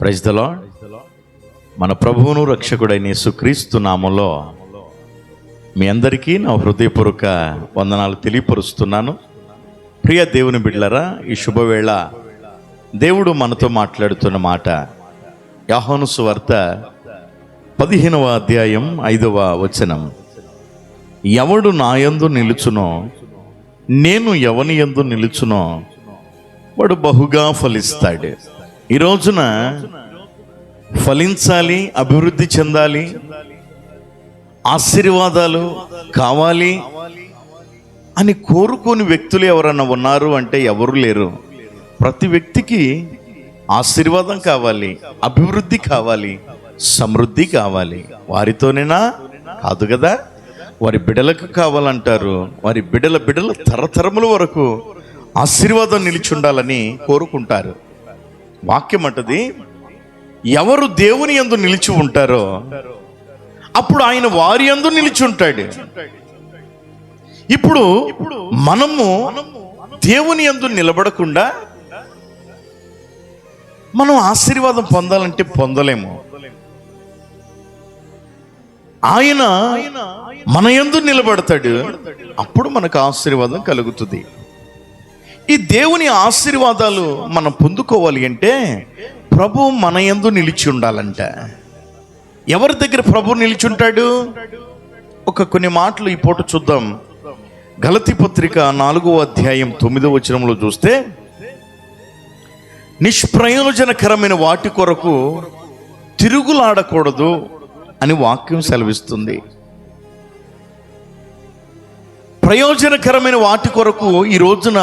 ప్రజలో మన ప్రభువును రక్షకుడైన యేసుక్రీస్తు నామంలో మీ అందరికీ నా హృదయపూర్వక వందనాలు తెలియపరుస్తున్నాను. ప్రియ దేవుని బిడ్లరా ఈ శుభవేళ దేవుడు మనతో మాట్లాడుతున్న మాట యాహోను సువార్త పదిహేనవ అధ్యాయం ఐదవ వచనం. ఎవడు నాయందు నిలుచునో నేను ఎవని ఎందు నిలుచునో వాడు బహుగా ఫలిస్తాడు. ఈ రోజున ఫలించాలి అభివృద్ధి చెందాలి ఆశీర్వాదాలు కావాలి అని కోరుకోని వ్యక్తులు ఎవరన్నా ఉన్నారు అంటే ఎవరు లేరు. ప్రతి వ్యక్తికి ఆశీర్వాదం కావాలి అభివృద్ధి కావాలి సమృద్ధి కావాలి. వారితోనేనా? కాదు కదా? వారి బిడలకు కావాలంటారు. వారి బిడల బిడల తరతరముల వరకు ఆశీర్వాదం నిలిచి ఉండాలని కోరుకుంటారు. వాక్యం అంటది ఎవరు దేవుని యందు నిలిచి ఉంటారో అప్పుడు ఆయన వారి ఎందు నిలిచి ఉంటాడు. ఇప్పుడు మనము దేవుని యందు నిలబడకుండా మనం ఆశీర్వాదం పొందాలంటే పొందలేము. ఆయన మన యందు నిలబడతాడు అప్పుడు మనకు ఆశీర్వాదం కలుగుతుంది. ఈ దేవుని ఆశీర్వాదాలు మనం పొందుకోవాలి అంటే ప్రభు మన ఎందు నిలిచి ఉండాలంట. ఎవరి దగ్గర ప్రభు నిలిచి ఉంటాడు? ఒక కొన్ని మాటలు ఈ పూట చూద్దాం. గలతి పత్రిక నాలుగో అధ్యాయం తొమ్మిదో వచనంలో చూస్తే నిష్ప్రయోజనకరమైన వాటి కొరకు తిరుగులాడకూడదు అని వాక్యం సెలవిస్తుంది. ప్రయోజనకరమైన వాటి కొరకు ఈ రోజున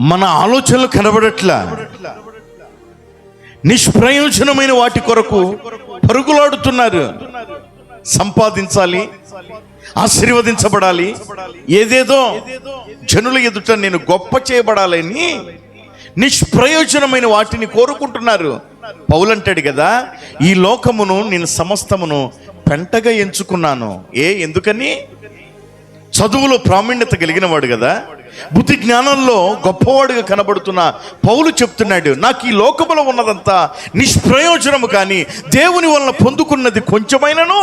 మన ఆలోచనలు కనబడట్లా. నిష్ప్రయోజనమైన వాటి కొరకు పరుగులాడుతున్నారు. సంపాదించాలి ఆశీర్వదించబడాలి ఏదేదో జనుల ఎదుట నేను గొప్ప చేయబడాలని నిష్ప్రయోజనమైన వాటిని కోరుకుంటున్నారు. పౌలంటాడు కదా ఈ లోకమును నేను సమస్తమును పెంటగా ఎంచుకున్నాను. ఏ ఎందుకని? చదువులో ప్రావీణ్యత కలిగిన వాడు కదా. బుద్ధి జ్ఞానంలో గొప్పవాడుగా కనబడుతున్న పౌలు చెప్తున్నాడు నాకు ఈ లోకములో ఉన్నదంతా నిష్ప్రయోజనము కానీ దేవుని వలన పొందుకున్నది కొంచెమైనను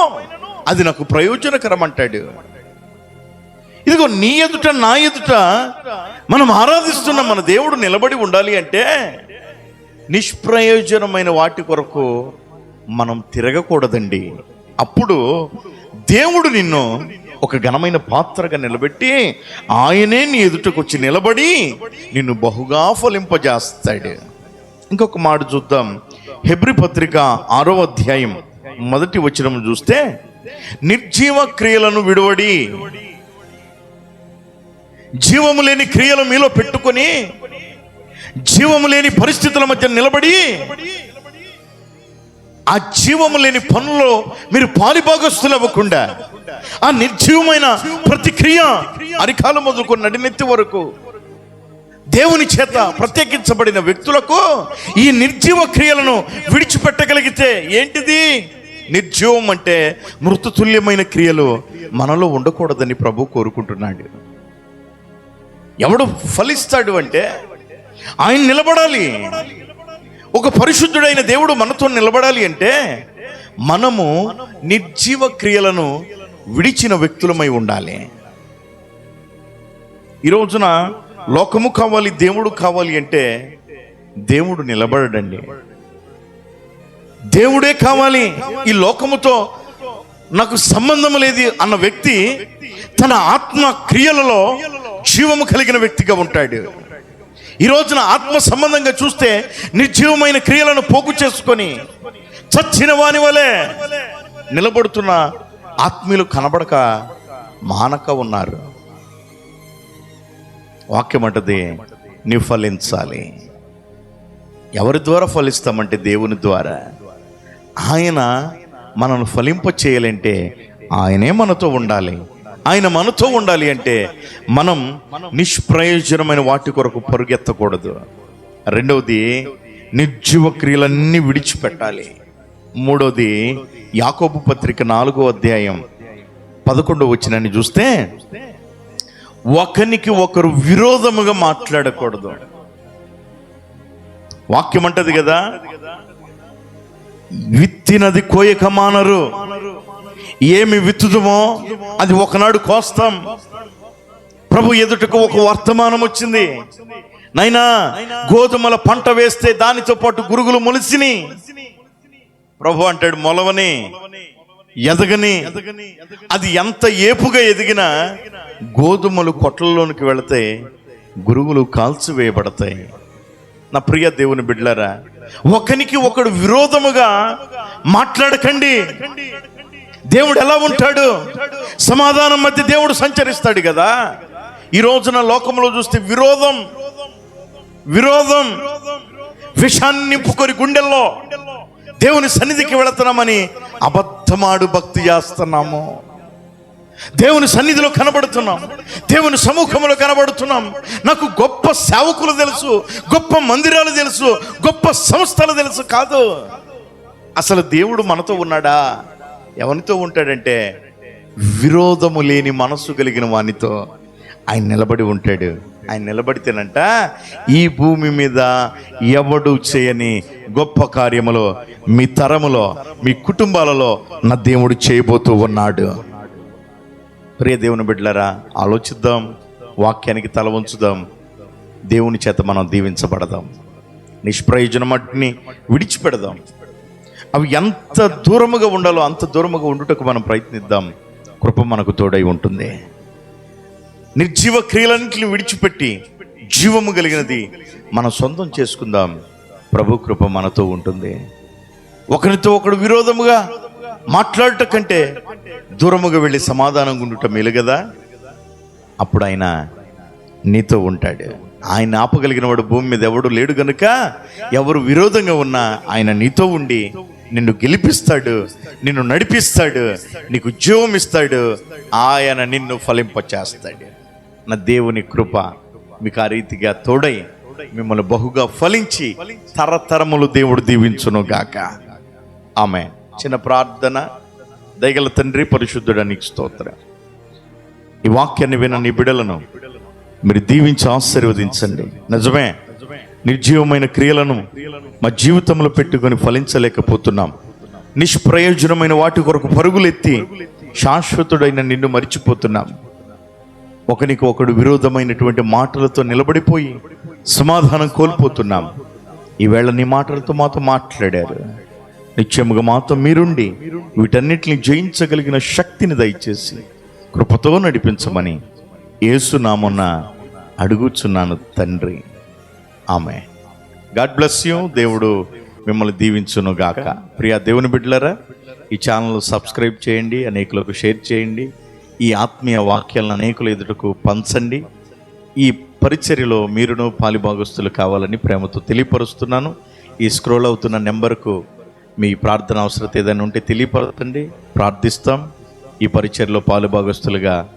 అది నాకు ప్రయోజనకరం అంటాడు. ఇదిగో నీ ఎదుట నా ఎదుట మనం ఆరాధిస్తున్న మన దేవుడు నిలబడి ఉండాలి అంటే నిష్ప్రయోజనమైన వాటి కొరకు మనం తిరగకూడదండి. అప్పుడు దేవుడు నిన్ను ఒక ఘనమైన పాత్రగా నిలబెట్టి ఆయనే నీ ఎదుటకు వచ్చి నిలబడి నిన్ను బహుగా ఫలింపజేస్తాడు. ఇంకొక మాట చూద్దాం. హెబ్రి పత్రిక ఆరో అధ్యాయం మొదటి వచ్చిన చూస్తే నిర్జీవ క్రియలను విడువడి జీవము లేని క్రియలు మీలో పెట్టుకొని జీవము లేని పరిస్థితుల మధ్య నిలబడి ఆ జీవము లేని పనుల్లో మీరు పాలిభాగస్తులు అవ్వకుండా ఆ నిర్జీవమైన ప్రతిక్రియ అరికాలు మొదలుకొని నడినెత్తి వరకు దేవుని చేత ప్రత్యేకించబడిన వ్యక్తులకు ఈ నిర్జీవ క్రియలను విడిచిపెట్టగలిగితే ఏంటిది? నిర్జీవం అంటే మృతతుల్యమైన క్రియలు మనలో ఉండకూడదని ప్రభు కోరుకుంటున్నాడు. ఎవడు ఫలిస్తాడు అంటే ఆయన నిలబడాలి. ఒక పరిశుద్ధుడైన దేవుడు మనతో నిలబడాలి అంటే మనము నిర్జీవ క్రియలను విడిచిన వ్యక్తులమై ఉండాలి. ఈ రోజున లోకము కావాలి దేవుడు కావాలి అంటే దేవుడు నిలబడడండి. దేవుడే కావాలి. ఈ లోకముతో నాకు సంబంధం లేదు అన్న వ్యక్తి తన ఆత్మ క్రియలలో జీవము కలిగిన వ్యక్తిగా ఉంటాడు. ఈ రోజున ఆత్మ సంబంధంగా చూస్తే నిర్జీవమైన క్రియలను పోగు చేసుకొని చచ్చిన వాని వలె నిలబడుతున్న ఆత్మీయులు కనబడక మానక ఉన్నారు. వాక్యం అంటది నీ ఫలించాలి. ఎవరి ద్వారా ఫలిస్తామంటే దేవుని ద్వారా. ఆయన మనను ఫలింప చేయాలంటే ఆయనే మనతో ఉండాలి. ఆయన మనతో ఉండాలి అంటే మనం నిష్ప్రయోజనమైన వాటి కొరకు పరుగెత్తకూడదు. రెండవది నిర్జీవ క్రియలన్నీ విడిచిపెట్టాలి. మూడవది యాకోబు పత్రిక నాలుగో అధ్యాయం పదకొండు వచ్చినని చూస్తే ఒకనికి ఒకరు విరోధముగా మాట్లాడకూడదు. వాక్యం అంటది కదా విత్తినది కోయక మానరు ఏమి విత్తుదమో అది ఒకనాడు కోస్తాం. ప్రభు ఎదుటకు ఒక వర్తమానం వచ్చింది. నైనా గోధుమల పంట వేస్తే దానితో పాటు గురుగులు మొలిసిని. ప్రభు అంటాడు మొలవని ఎదగని అది ఎంత ఏపుగా ఎదిగినా గోధుమలు కొట్లలోనికి వెళితే గురుగులు కాల్చివేయబడతాయి నా ప్రియ దేవుని బిడ్డలారా ఒకనికి ఒకడు విరోధముగా మాట్లాడకండి. దేవుడు ఎలా ఉంటాడు? సమాధానం మధ్య దేవుడు సంచరిస్తాడు కదా. ఈ రోజున లోకంలో చూస్తే విరోధం విరోధం విషాన్ని నింపుకొని గుండెల్లో దేవుని సన్నిధికి వెళుతున్నామని అబద్ధమాడు భక్తి చేస్తున్నాము. దేవుని సన్నిధిలో కనబడుతున్నాం దేవుని సముఖంలో కనబడుతున్నాం. నాకు గొప్ప సేవకులు తెలుసు గొప్ప మందిరాలు తెలుసు గొప్ప సంస్థలు తెలుసు కాదు. అసలు దేవుడు మనతో ఉన్నాడా? ఎవరితో ఉంటాడంటే విరోధము లేని మనస్సు కలిగిన వానితో ఆయన నిలబడి ఉంటాడు. ఆయన నిలబడితేనంట ఈ భూమి మీద ఎవడు చేయని గొప్ప కార్యములో మీ తరములో మీ కుటుంబాలలో నా దేవుడు చేయబోతూ ఉన్నాడు. ప్రియ దేవుని బిడ్డలారా ఆలోచిద్దాం వాక్యానికి తల ఉంచుదాం దేవుని చేత మనం దీవించబడదాం. నిష్ప్రయోజనం అట్ని విడిచిపెడదాం. అవి ఎంత దూరముగా ఉండాలో అంత దూరముగా ఉండుటకు మనం ప్రయత్నిద్దాం. కృప మనకు తోడై ఉంటుంది. నిర్జీవ క్రియలన్నింటిని విడిచిపెట్టి జీవము కలిగినది మనం సొంతం చేసుకుందాం. ప్రభు కృప మనతో ఉంటుంది. ఒకరితో ఒకడు విరోధముగా మాట్లాడట కంటే దూరముగా వెళ్ళి సమాధానం ఉండటం మేలు కదా? అప్పుడు ఆయన నీతో ఉంటాడు. ఆయన ఆపగలిగిన వాడు భూమి మీద ఎవడు లేడు గనుక ఎవరు విరోధంగా ఉన్నా ఆయన నీతో ఉండి నిన్ను గెలిపిస్తాడు నిన్ను నడిపిస్తాడు నీకు జీవం ఇస్తాడు ఆయన నిన్ను ఫలింపచేస్తాడు. నా దేవుని కృప మీకు ఆ రీతిగా తోడై మిమ్మల్ని బహుగా ఫలించి తరతరములు దేవుడు దీవించును గాక ఆమె చిన్న ప్రార్థన. దయగల తండ్రి పరిశుద్ధుడ నీకు స్తోత్ర. ఈ వాక్యాన్ని విన నీ బిడలను మీరు దీవించి ఆశీర్వదించండి. నిజమే. నిర్జీవమైన క్రియలను మా జీవితంలో పెట్టుకొని ఫలించలేకపోతున్నాం. నిష్ప్రయోజనమైన వాటి కొరకు పరుగులెత్తి శాశ్వతుడైన నిన్ను మరిచిపోతున్నాం. ఒకనికి ఒకడు విరోధమైనటువంటి మాటలతో నిలబడిపోయి సమాధానం కోల్పోతున్నాం. ఈవేళ నీ మాటలతో మాతో మాట్లాడారు. నిత్యముగా మాతో మీరుండి వీటన్నిటిని జయించగలిగిన శక్తిని దయచేసి కృపతో నడిపించమని ఏసునామన్న అడుగుచున్నాను తండ్రి. ఆమె. గాడ్ బ్లెస్ యూ దేవుడు మిమ్మల్ని దీవించును గాక ప్రియా దేవుని బిడ్డలరా ఈ ఛానల్ సబ్స్క్రైబ్ చేయండి అనేకులకు షేర్ చేయండి. ఈ ఆత్మీయ వాక్యాలను అనేకుల ఎదుటకు పంచండి. ఈ పరిచర్యలో మీరును పాలిభాగస్తులు కావాలని ప్రేమతో తెలియపరుస్తున్నాను. ఈ స్క్రోల్ అవుతున్న నెంబర్కు మీ ప్రార్థన అవసరత ఏదైనా ఉంటే తెలియపరచండి. ప్రార్థిస్తాం. ఈ పరిచర్లో పాలుభాగస్తులుగా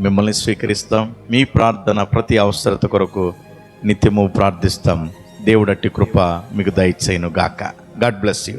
మిమ్మల్ని స్వీకరిస్తాం. మీ ప్రార్థన ప్రతి అవసరత కొరకు నిత్యము ప్రార్థిస్తాం. దేవుడట్టి కృప మీకు దయచేయను గాక గాడ్ బ్లెస్ యూ